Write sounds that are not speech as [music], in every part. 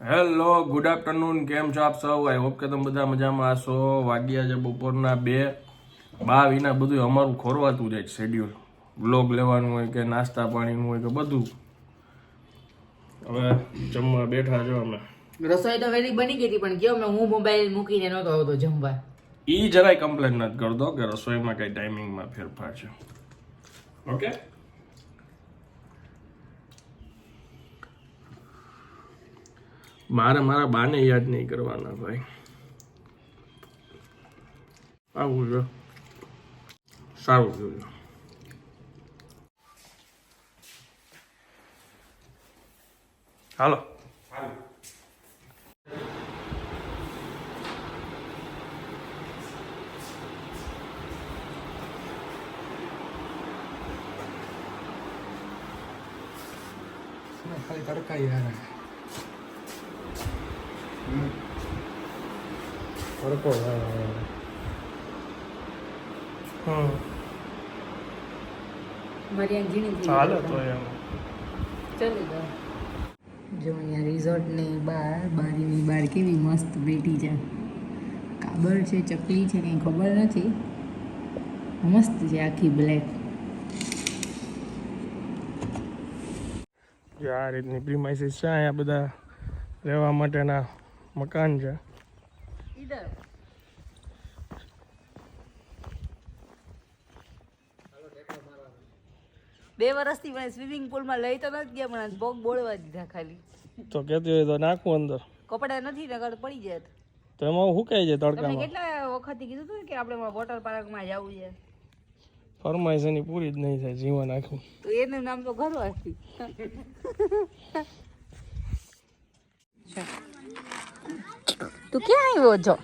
Hello good afternoon કેમ છો આપ સૌ? આઈ હોપ કે તમે બધા મજામાં હશો. વાગ્યા છે બપોરના બે. બા વિના બધું અમારું ખોરવાતું જાય શેડ્યુલ બ્લોગ લેવાનું હોય કે નાસ્તા પાણીનું હોય કે બધું. હવે જમવા બેઠા છો અમે. રસોઈ તો વેલી બની ગઈ હતી પણ કેમ હું મોબાઈલ મૂકીને નહોતો આવતો જમવા. ઈ જરાય કમ્પ્લેન નથી કરતો કે રસોઈમાં કઈ ટાઈમિંગમાં ફેરફાર છે. ઓકે મારે મારા બાને યાદ નહીં કરવાના ભાઈ. આવું છે સારું જોયું હાલો. ખાલી તડકા યાર. તડકો હમ. મારી આંખ ચાલે તો એમ. ચાલો તો. જો અહીંયા રિઝોર્ટ ને બાર બારીની બાર કેવી મસ્ત બેઠી છે. કાબર છે ચકલી છે કંઈ ખબર નથી. મસ્ત છે આખી બ્લેક જે આ રીતની પ્રીમાઇસીસ છે અહીંયા બધા રહેવા માટેના મકાન છે. બે વર્ષથી મને સ્વિમિંગ પુલમાં લઈ તો નથી ગયા પણ બોગ બોળવા દીધા ખાલી. તો કેતી હોય તો નાખું અંદર. કપડા નથી નગર પડી જાય. તો એમાં હુકાઈ જાય તડકામાં? કેટલા વખતથી કીધું હતું કે આપણે વોટર પાર્કમાં જવું છે? ફરમાઈશ એની પૂરી જ નહીં થાય જીવન આખું. તો એનું નામ તો ઘર હતી [laughs] તું ક્યાં આવ્યો છો?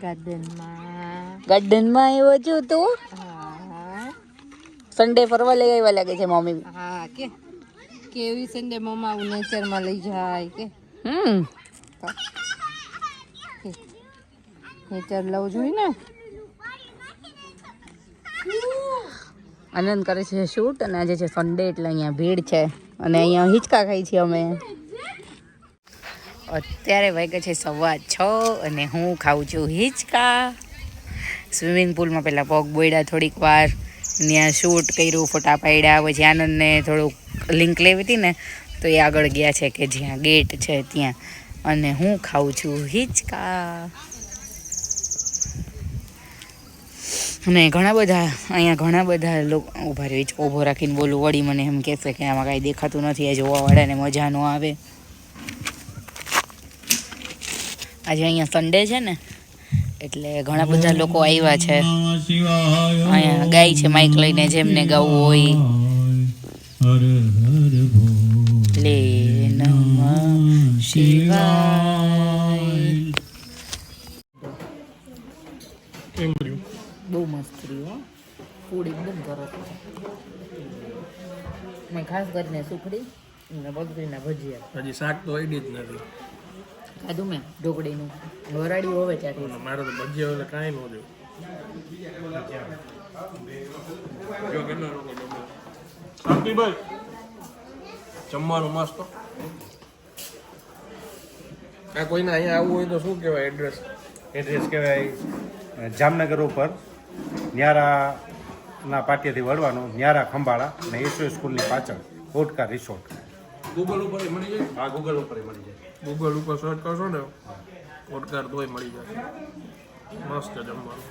ગાર્ડનમાં. ગાર્ડનમાં આવ્યો છું તું? સન્ડે ફરવા લઈ આવ્યા લાગે છે મમ્મી. હા કે? કેવી સન્ડે મમ્મા? આવું નેચરમાં લઈ જાય કે? હમ. નેચર લવ જોઈ ને? આનંદ કરે છે શૂટ અને આજે છે સન્ડે એટલે અહીંયા ભીડ છે અને અહીંયા હિંચકા ખાઈ છીએ અમે. અત્યારે વાગ્યા છે સવા છ અને હું ખાઉં છું હિંચકા. સ્વિમિંગ પુલમાં પહેલાં પગ બોયડા થોડીક વાર, ત્યાં શૂટ કર્યું, ફોટા પાડ્યા, પછી આનંદને થોડુંક લિંક લેવી હતી ને, તો એ આગળ ગયા છે કે જ્યાં ગેટ છે ત્યાં. અને હું ખાઉં છું હિંચકા. અને ઘણા બધા, અહીંયા ઘણા બધા લોકો ઊભા રહે ઊભો રાખીને બોલું, વળી મને એમ કહેશે કે આમાં કાંઈ દેખાતું નથી એ જોવાવાળાને મજા ન આવે. આજે અહીંયા સન્ડે છે ને, એટલે ઘણા બધા લોકો આવ્યા છે. અહીંયા ગાય છે માઇક લઈને જેમને ગાવું હોય. લે નમઃ શિવાય. બહુ મસ્ત રહ્યું ફૂડ એકદમ સરસ મેં ખાસ કરીને સુખડી અને બગડીના ભજીયા. હજી શાક તો આવી જ નથી. ખાધું મેં ઢોકળીનું. વરાળી હોવે ચાટી મારો તો ભજીયા એટલે કાંઈ ન દેવું જો કેટલા લોકો જમે શાંતિભાઈ જમવાનું મસ્ત. આ કોઈને અહીંયા આવવું હોય તો શું કહેવાય એડ્રેસ એડ્રેસ કહેવાય જામનગર ઉપર ન્યારાના પાટિયાથી વળવાનું ન્યારા ખંભાળા અને ઈશ્વર સ્કૂલની પાછળ ઓટકા રિસોર્ટ. ગૂગલ ઉપર મળી જાય? આ ગૂગલ ઉપર મળી જાય. ગૂગલ ઉપર સર્ચ કરશો ને પોડકાર તોય મળી જશે. મસ્ત જમવાનું.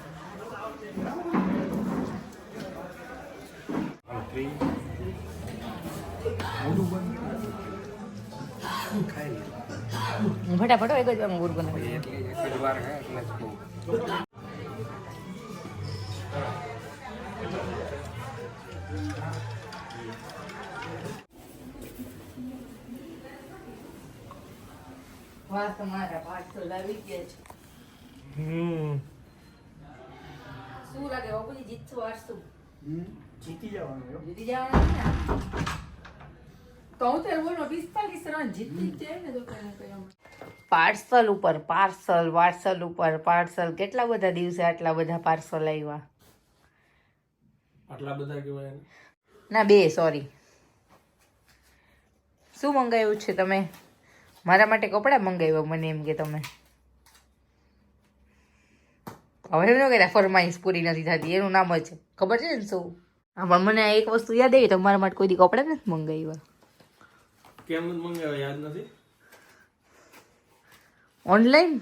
ફટાફટ એક જ આમ ગુડ બનાવી વાહ તમારા ભાત તો લાવી ગયા છે. હમ. શું લાગે બાપુજી જીતશું હારશું? જીતી જવાનું જીતી જવાનું ને તો હું તો બોલો પિસ્તાલીસ રન જીતી જાય ને તો કઈ કઈ પાર્સલ ઉપર પાર્સલ વાર્સલ ઉપર પાર્સલ. કેટલા બધા દિવસે આટલા બધા પાર્સલ આવ્યા આટલા બધા કહેવાય ના બે સોરી શું મંગાવ્યું છે તમે? મારા માટે કપડાં મંગાવ્યા મને એમ કે તમે. હવે એમ કે ફરમાઈશ પૂરી નથી થતી એનું નામ જ છે. ખબર છે ને શું? હા પણ મને એક વસ્તુ યાદ આવી તો મારા માટે કોઈ દી કપડાં નથી મંગાવ્યા. કેમ મંગાવ્યા યાદ નથી? ઓનલાઈન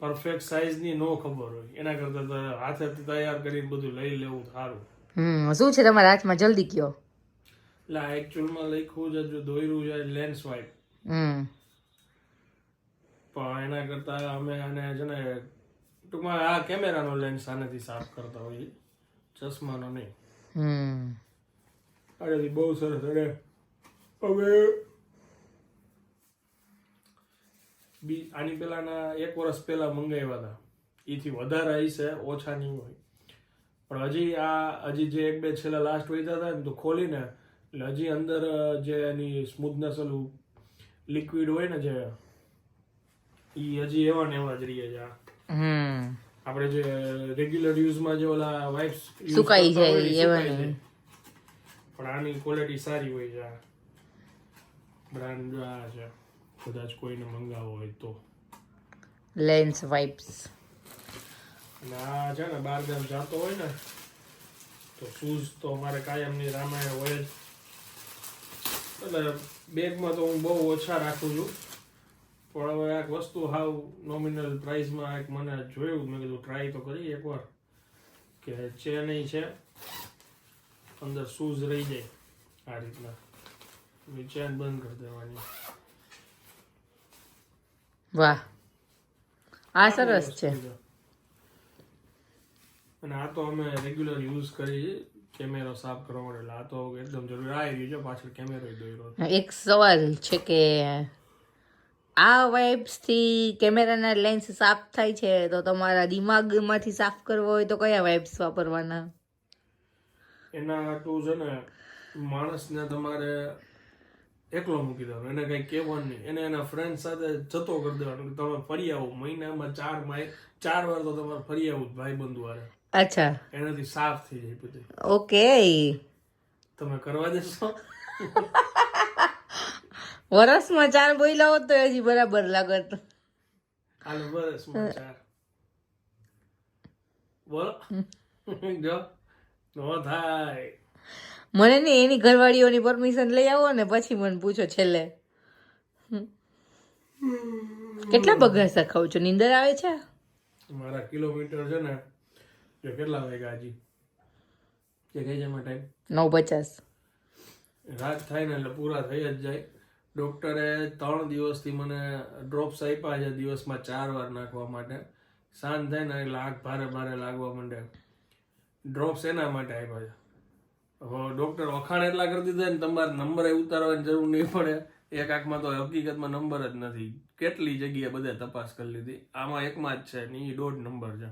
પરફેક્ટ સાઈઝની નો ખબર હોય. એના કરતા હાથેથી તૈયાર કરીને બધું લઈ લેવું સારું. હમ શું છે તમારા હાથમાં? જલ્દી કયો. એટલે આ એકચ્યુઅલમાં લખ્યું છે જો દોર્યું છે લેન્સ વાઇપ પણ એના કરતા અમે આને છે ને ટૂંકમાં આ કેમેરાનો લેન્સ આનાથી સાફ કરતા હોઈએ. ચશ્માનો નહીં. આનાથી બહુ સરસ. અને હવે બી આની પહેલાના એક વર્ષ પહેલા મંગાવ્યા હતા. એથી વધારે હશે ઓછા નહીં હોય. પણ હજી આ હજી જે એક બે છેલ્લા લાસ્ટ વધ્યા હતા ને તો ખોલીને એટલે હજી અંદર જે એની સ્મૂથનેસ ઓલું લિક્વિડ હોય ને જે એ હજી એવા ને એવા જ રહે છે આપણે જે રેગ્યુલર યુઝમાં જે ઓલા વાઇપ્સ સુકાઈ જાય એવા પણ આની ક્વોલિટી સારી હોય છે બ્રાન્ડ આ છે. કદાચ કોઈને મંગાવો હોય તો. લેન્સ વાઇપ્સ આ છે ને બાર ગામ જાતો હોય ને તો શૂઝ તો અમારે કાયમની રામાયણ હોય જ. એટલે બેગમાં તો હું બહુ ઓછા રાખું છું. પણ હવે એક વસ્તુ હાવ નોમિનલ પ્રાઇસમાં એક મને જોયું મેં કીધું ટ્રાય તો કરી એકવાર કે ચેન છે અંદર શૂઝ રહી જાય આ રીતના. ચેન બંધ કરી દેવાની. વાહ. આ સરસ છે. અને આ તો અમે રેગ્યુલર યુઝ કરી કેમેરો સાફ કરવા માટે એટલે આ તો એકદમ જરૂરી આવી ગયો પાછળ કેમેરો દોર્યો એક સવાલ છે કે આ વાઇબ્સથી કેમેરાના લેન્સ સાફ થાય છે તો તમારા દિમાગમાંથી સાફ કરવો હોય તો કયા વાઇબ્સ વાપરવાના? એના હાટું છે ને માણસને તમારે એકલો મૂકી દેવાનો એને કઈ કહેવાનું નહીં. એને એના ફ્રેન્ડ સાથે જતો કરી દેવાનો તમે ફરી આવો. મહિનામાં ચાર માય ચાર વાર તો તમારે ફરી આવું ભાઈ બંધુ વારે. અચ્છા. એનાથી સાફ થઈ જાય બધું. ઓકે. તમે કરવા દેશો. વરસમાં ચાર બોયલા હોત તો હજી બરાબર લાગત. હાલો બસ ચાર. બોલો. જો નો થાય. મને નહીં એની ઘરવાળીઓની પરમિશન લઈ આવો ને પછી મને પૂછો છેલ્લે. કેટલા બગાસા ખાવ છો? નીંદર આવે છે? મારા કિલોમીટર છે ને કેટલા વાગ્યા હજી? કે કઈ જમા ટાઈમ નવ પચાસ રાત થાય ને એટલે પૂરા થઈ જ જાય. ડૉક્ટરે ત્રણ દિવસથી મને ડ્રોપ્સ આપ્યા છે દિવસમાં ચાર વાર નાખવા માટે. સાંજ થાય ને એટલે આંખ ભારે ભારે લાગવા માંડે. ડ્રોપ્સ એના માટે આપ્યા છે. હવે ડોક્ટર વખાણ એટલા કરી દીધા ને તમારે નંબર ઉતારવાની જરૂર નહીં પડે. એક આંખમાં તો હકીકતમાં નંબર જ નથી. કેટલી જગ્યાએ બધે તપાસ કરી લીધી. આમાં એકમાં જ છે ને એ દોઢ નંબર છે.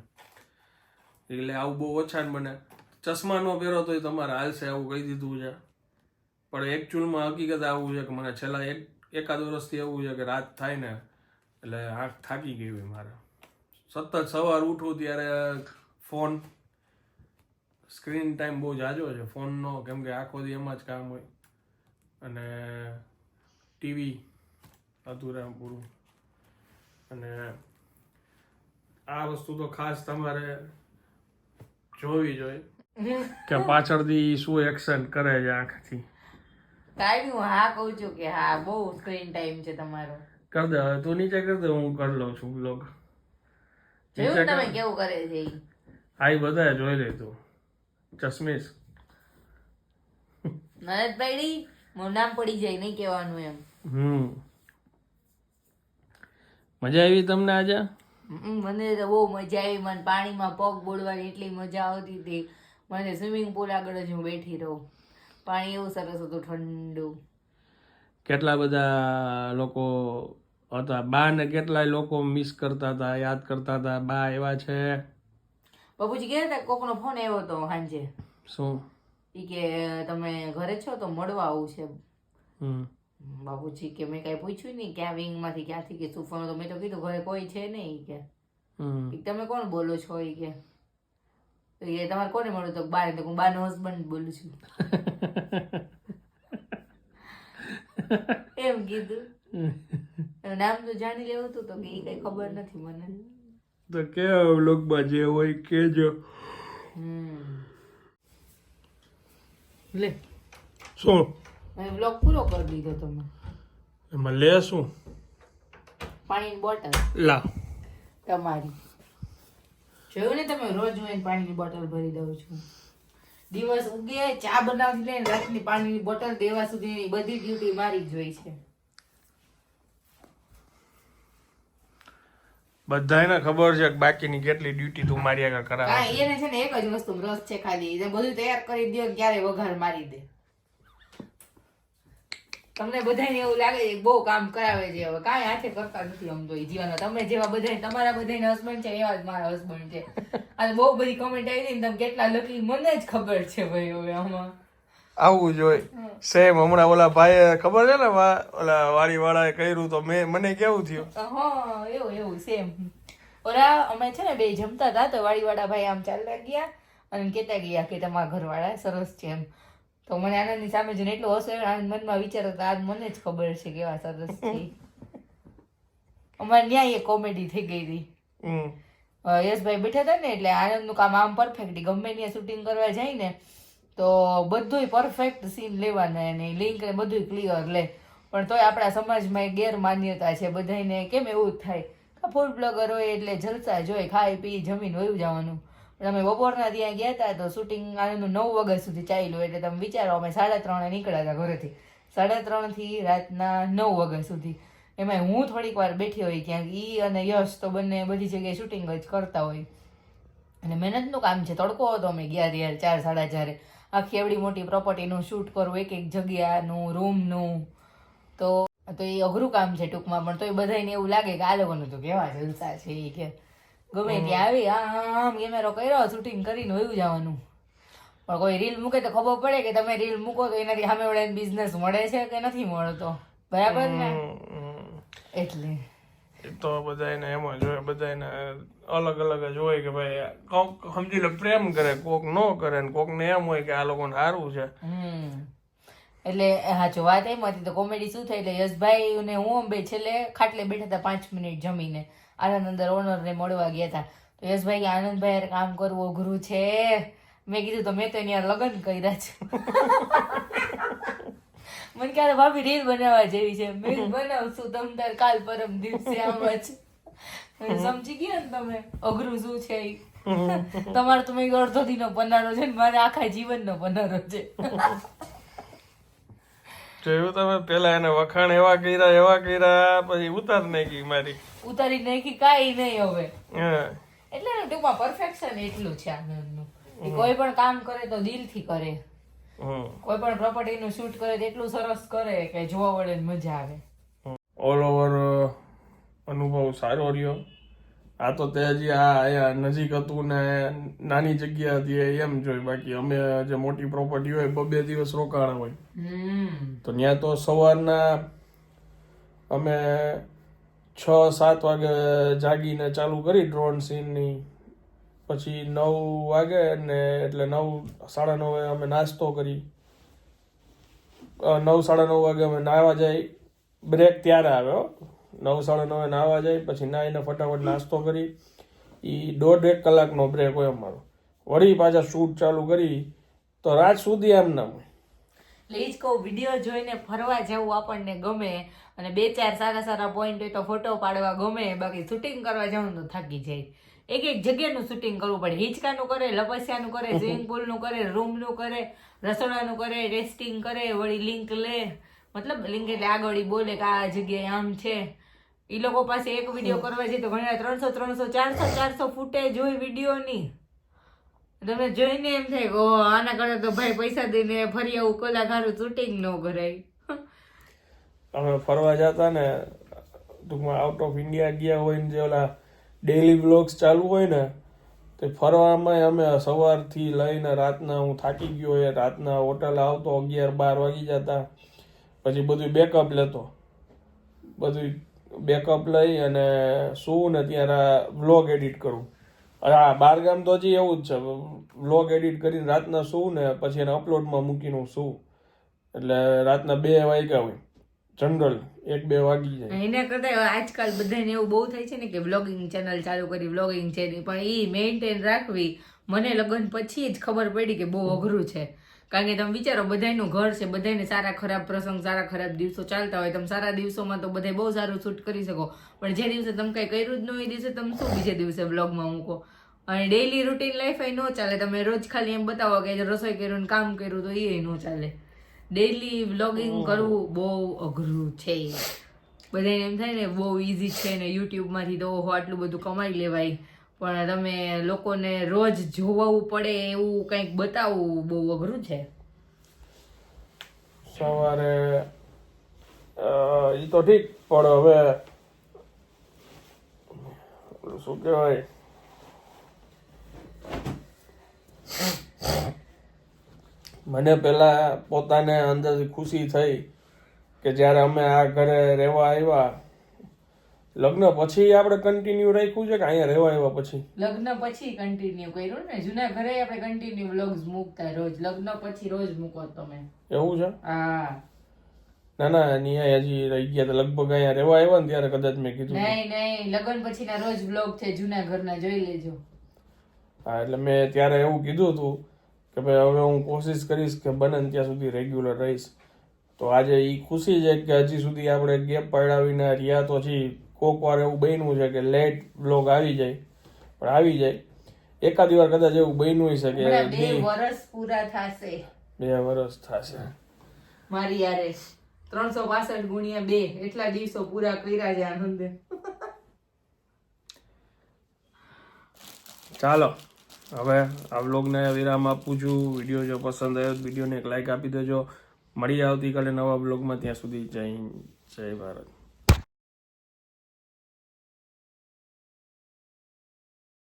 એટલે આવું બહુ ઓછા બને. ચશ્મા ન પહેરો તો તમારે હાલશે આવું કહી દીધું છે. પણ એકચ્યુઅલમાં હકીકત આવું છે કે મને છેલ્લા એક, એકાદ વર્ષથી એવું છે કે રાત થાય ને, એટલે આંખ થાકી ગઈ હોય મારે. સતત સવાર ઉઠું ત્યારે ફોન, સ્ક્રીન ટાઈમ બહુ જાજો છે. ફોનનો કેમ કે આખો દી એમાં જ કામ હોય. અને ટીવી અધૂરા પૂરું. અને આ વસ્તુ તો ખાસ તમારે જોવી જોઈએ [laughs] કે પાછળથી શું એક્શન કરે છે આંખથી? કાંઈ હું હા કહું છું કે હા બહુ સ્ક્રીન ટાઈમ છે તમારો. કર દે હવે તું નીચે કર દે હું કરી લઉં છું બ્લોગ જોયું તમે કેવું કરે છે હા એ બધા જોઈ લે તું. ચશ્મીશ [laughs] નરેશ ભાઈ મોં નામ પડી જાય નહીં કહેવાનું એમ. હમ. મજા આવી તમને આજે? મને તો બહુ મજા આવી. મને પાણીમાં પગ બોળવાની એટલી મજા આવતી હતી. મને સ્વિમિંગ પુલ આગળ જ હું બેઠી રહું. પાણી એવું સરસ હતું ઠંડુ. કેટલા બધા લોકો હતા? બા ને કેટલાય લોકો મિસ કરતા હતા યાદ કરતા હતા? બા એવા છે? બાપુજી કહેતા હતા? કોકનો ફોન આવ્યો હતો સાંજે. શું? ઈ કે તમે ઘરે છો તો મળવા આવું છે. હમ. બાપુજી કે મેં કાંઈ પૂછ્યું નહીં ક્યાં વિંગમાંથી ક્યાંથી કે શું? ફોન તો મેં તો કીધું ઘરે કોઈ છે નહીં કે. હમ. તમે કોણ બોલો છો એ કે? એ તમારે કોને મળ્યું? તો બાર તો હું બાનો હસબન્ડ બોલું છું. [laughs] એમ કીધું. નામ તો જાણી લેવું હતું તો કે એ કઈ ખબર નથી મને. તો કે લોકમાં જે હોય કેજો. લે. શું મેં બ્લોગ પૂરો કરી દીધો તમે. એમાં લે શું પાણીની બોટલ. લા. તમારી. જોયું ને તમે રોજ હું એને પાણીની બોટલ ભરી દઉં છું. દિવસ ઉગે ચા બનાવતી લઈને રાતની પાણીની બોટલ દેવા સુધીની બધી ડ્યુટી મારી જ હોય છે. બધાને ખબર છે કે બાકીની કેટલી ડ્યુટી તું મારી આગળ કરાવે હા એને છે ને એક જ વસ્તુ રસ છે ખાલી. બધું તૈયાર કરી દે ક્યારે વઘાર મારી દે. તમને બધાને એવું લાગે છે બહુ કામ કરાવે છે હવે. કાંઈ હાથે કરતા નથી આમ તો જીવનમાં તમે જેવા બધા તમારા બધાના હસબન્ડ છે એવા જ મારા હસબન્ડ છે. અને બહુ બધી કમેન્ટ આવી હતી ને તમે કેટલા લખી મને જ ખબર છે ભાઈ હવે આમાં. આવું જોઈએ સેમ હમણાં ઓલા ભાઈ ખબર છે ને ઓલા વાડી વાળાએ કર્યું તો મેં મને કેવું થયું? હા એવું એવું સેમ ઓલા અમે છે ને બે જમતા હતા તો વાડીવાળા ભાઈ આમ ચાલતા ગયા અને કહેતા ગયા કે તમારા ઘરવાળા સરસ છે એમ. તો મને આનંદની સામે જોઈને એટલો હસો આનંદ મનમાં વિચાર હતો આજ મને જ ખબર છે કેવા સરસ છે. અમારે ન્યાય એ કોમેડી થઈ ગઈ હતી. યશભાઈ બેઠા હતા ને એટલે આનંદનું કામ આમ પરફેક્ટ ગમે ત્યાં શૂટિંગ કરવા જાય ને તો બધુંય પરફેક્ટ સીન લેવાના એને લિંક ને બધુંય ક્લિયર લે. પણ તોય આપણા સમાજમાં એક ગેરમાન્યતા છે બધાને કેમ એવું જ થાય? કે ફૂડ બ્લોગર હોય એટલે જલસા જોઈ ખાઈ પી જમીન વયું જવાનું. અમે બપોરના ત્યાં ગયા હતા તો શૂટિંગ આનું નવ વાગ્યા સુધી ચાલ્યું. એટલે તમે વિચારો, અમે સાડા ત્રણે નીકળ્યા હતા ઘરેથી. સાડા ત્રણથી રાતના નવ વાગ્યા સુધી. એમાં હું થોડીક વાર બેઠી હોય ક્યાંક, ઈ અને યશ તો બંને બધી જગ્યાએ શૂટિંગ જ કરતા હોય. અને મહેનતનું કામ છે, તડકો હતો અમે ગયા ત્યારે ચાર, સાડા ચારે. આખી એવડી મોટી પ્રોપર્ટીનું શૂટ કરવું એક એક જગ્યાનું રૂમનું તો તો એ અઘરું કામ છે ટૂંકમાં, પણ તો એ બધાને એવું લાગે કે આ લોકોનું તો કેવા જલસા છે એ કે. ગમે ત્યાં આવી આમ કેમેરો કર્યો શૂટિંગ કરીને વયું જવાનું. પણ કોઈ રીલ મૂકે તો ખબર પડે કે તમે રીલ મૂકો તો એનાથી સામે વળે બિઝનેસ મળે છે કે નથી મળતો. બરાબર ને? એટલે. તો બધાને એમ જ હોય બધાને અલગ અલગ જ હોય કે ભાઈ કોક સમજી લે પ્રેમ કરે કોક ન કરે ને કોકને એમ હોય કે આ લોકોને સારું છે. એટલે હા જો વાત એમ હતી તો કોમેડી શું થઈ એટલે યશભાઈ ને હું અંબે છેલ્લે ખાટલે બેઠા હતા પાંચ મિનિટ જમીને. આનંદ અંદર ઓનરને મળવા ગયા હતા. તો યશભાઈ કે આનંદભાઈ કામ કરવું અઘરું છે. મેં કીધું તો મેં તો એની લગ્ન કર્યા છે. [laughs] મને ક્યારે ભાભી રીલ બનાવવા જેવી છે. મેં બનાવશું તમ તાર કાલ પરમ દિવસે આમ જ. સમજી ગયા ને તમે? અઘરું શું છે [laughs] તમારે તો મેં અડધો દીનો પનારો છે ને મારે આખા જીવનનો પનારો છે. જોયું તમે પેલા એને વખાણ એવા કર્યા એવા કર્યા પછી ઉતાર નાખી મારી. ઉતારી નાખી કાંઈ નહીં હવે. એટલે ટૂંકમાં પરફેક્શન એટલું છે આનંદનું કોઈ પણ કામ કરે તો દિલથી કરે. કોઈ પણ પ્રોપર્ટીનું શૂટ કરે તો એટલું સરસ કરે કે જોવા વળે મજા આવે. ઓલ ઓવર અનુભવ સારો રહ્યો. આ તો તે હજી આ નજીક હતું ને નાની જગ્યા હતી એમ જોઈ. બાકી અમે જે મોટી પ્રોપર્ટી હોય બબે દિવસ રોકાણ હોય. તો ત્યાં તો સવારના અમે છ સાત વાગે જાગીને ચાલુ કરી ડ્રોન સીનની પછી નવ વાગે ને એટલે નવ, સાડા નવે અમે નાસ્તો કરી. નવ, સાડા નવ વાગે અમે નાહવા જાય. બ્રેક ત્યારે આવે, હો. નવ, સાડા નવે નાહવા જાય, પછી નાહીને ફટાફટ નાસ્તો કરી. એ દોઢ એક કલાકનો બ્રેક હોય અમારો. વળી પાછા શૂટ ચાલુ કરી. તો રાત સુધી એમ ના હોય. એટલે એ જ કહું વીડિયો જોઈને ફરવા જવું આપણને ગમે અને બે ચાર સારા સારા પોઈન્ટ હોય તો ફોટો પાડવા ગમે બાકી શૂટિંગ કરવા જવું તો થાકી જાય. એક એક જગ્યાનું શૂટિંગ કરવું પડે. હિંચકાનું કરે લપસ્યાનું કરે [laughs] સ્વિમિંગ પુલનું કરે રૂમનું કરે રસોડાનું કરે રેસ્ટિંગ કરે વળી લિંક લે. મતલબ લિંક એટલે આગળ બોલે કે આ જગ્યાએ આમ છે. એ લોકો પાસે એક વીડિયો કરવા જઈએ તો ઘણા ત્રણસો ત્રણસો ચારસો ચારસો ફૂટેજ હોય વિડીયોની તમે જોઈને એમ થાય કે આના કરતા તો ભાઈ પૈસા દઈને ફરી આવું કલાકારું શૂટિંગ ન કરાય. અમે ફરવા જતા ને, ટૂંકમાં આઉટ ઓફ ઇન્ડિયા ગયા હોય ને જે ઓલા ડેલી બ્લોગ્સ ચાલુ હોય ને, તે ફરવામાં અમે સવારથી લઈને રાતના હું થાકી ગયો હોય રાતના હોટલ આવતો અગિયાર બાર વાગી જતા. પછી બધું બેકઅપ લેતો. બધું બેકઅપ લઈ અને શું ને ત્યારે વ્લોગ એડિટ કરું. અરે આ બારગામ તો હજી એવું જ છે. વ્લોગ એડિટ કરીને રાતના શું ને પછી એને અપલોડમાં મૂકીને શું એટલે રાતના બે વાગ્યા હોય. જનરલ એક બે વાગી જાય. એના કરતા આજકાલ બધાને એવું બહુ થાય છે ને કે વ્લોગિંગ ચેનલ ચાલુ કરી વ્લોગિંગ છે પણ એ મેન્ટેન રાખવી, મને લગ્ન પછી જ ખબર પડી કે બહુ અઘરું છે. કારણ કે તમે વિચારો, બધાનું ઘર છે, બધાને સારા ખરાબ પ્રસંગ, સારા ખરાબ દિવસો ચાલતા હોય. તમે સારા દિવસોમાં તો બધા બહુ સારું શૂટ કરી શકો. પણ જે દિવસે તમે કઈ કર્યું જ ન હોય દિવસે તમે શું બીજે દિવસે વ્લોગમાં મૂકો? અને ડેઈલી રૂટીન લાઈફ એ ન ચાલે. તમે રોજ ખાલી એમ બતાવો કે રસોઈ કર્યું ને કામ કર્યું તો એ ન ચાલે. ડેઈલી વ્લોગિંગ કરવું બહુ અઘરું છે. બધાને એમ થાય ને બહુ ઇઝી છે ને યુટ્યુબમાંથી તો ઓહો આટલું બધું કમાઈ લેવાય. પણ તમે લોકોને રોજ જોવું પડે એવું કંઈક બતાવવું બહુ અઘરું છે. સવારે એ તો ઠીક પણ હવે શું કહેવાય મને પેલા પોતાને અંદરથી ખુશી થઈ કે જ્યારે અમે આ ઘરે રહેવા આવ્યા લગ્ન પછી આપણે કન્ટિન્યુ રાખ્યું છે કે અહીંયા રહેવા આવ્યા પછી? લગ્ન પછી કન્ટિન્યુ કર્યું ને. જૂના ઘરે આપણે કન્ટિન્યુ વ્લોગ્સ મૂકતા રોજ. લગ્ન પછી રોજ મૂકો તમે. એવું છે? હા. ના ના નિયા હજી રહી ગયા તો લગભગ અહીંયા રહેવા આવ્યા ને ત્યારે કદાચ મેં કીધું. નહીં નહીં. લગ્ન પછીના રોજ વ્લોગ છે જૂના ઘરના. જોઈ લેજો. હા એટલે મેં ત્યારે એવું કીધું હતું કે ભાઈ હવે હું કોશિશ કરીશ કે બને ત્યાં સુધી રેગ્યુલર રહીશ. તો આજે એ ખુશી છે કે હજી સુધી આપણે ગેપ પડાવીને રહ્યા તો છી કોક વાર એવું બન્યું છે કે લેટ બ્લોગ આવી જાય પણ આવી જાય. એકાદ વાર કદાચ એવું બન્યું છે કે બે વર્ષ પૂરા થશે. બે વર્ષ થશે. મારી યારે ત્રણસો પાસઠ ગુણ્યા બે એટલા દિવસો પૂરા કર્યા છે આનંદે. ચાલો. હવે આ વ્લોગને વિરામ આપું છું. વીડિયો જો પસંદ આવ્યો વિડીયોને એક લાઇક આપી દેજો. મળી આવતીકાલે નવા બ્લોગમાં ત્યાં સુધી જય જય ભારત.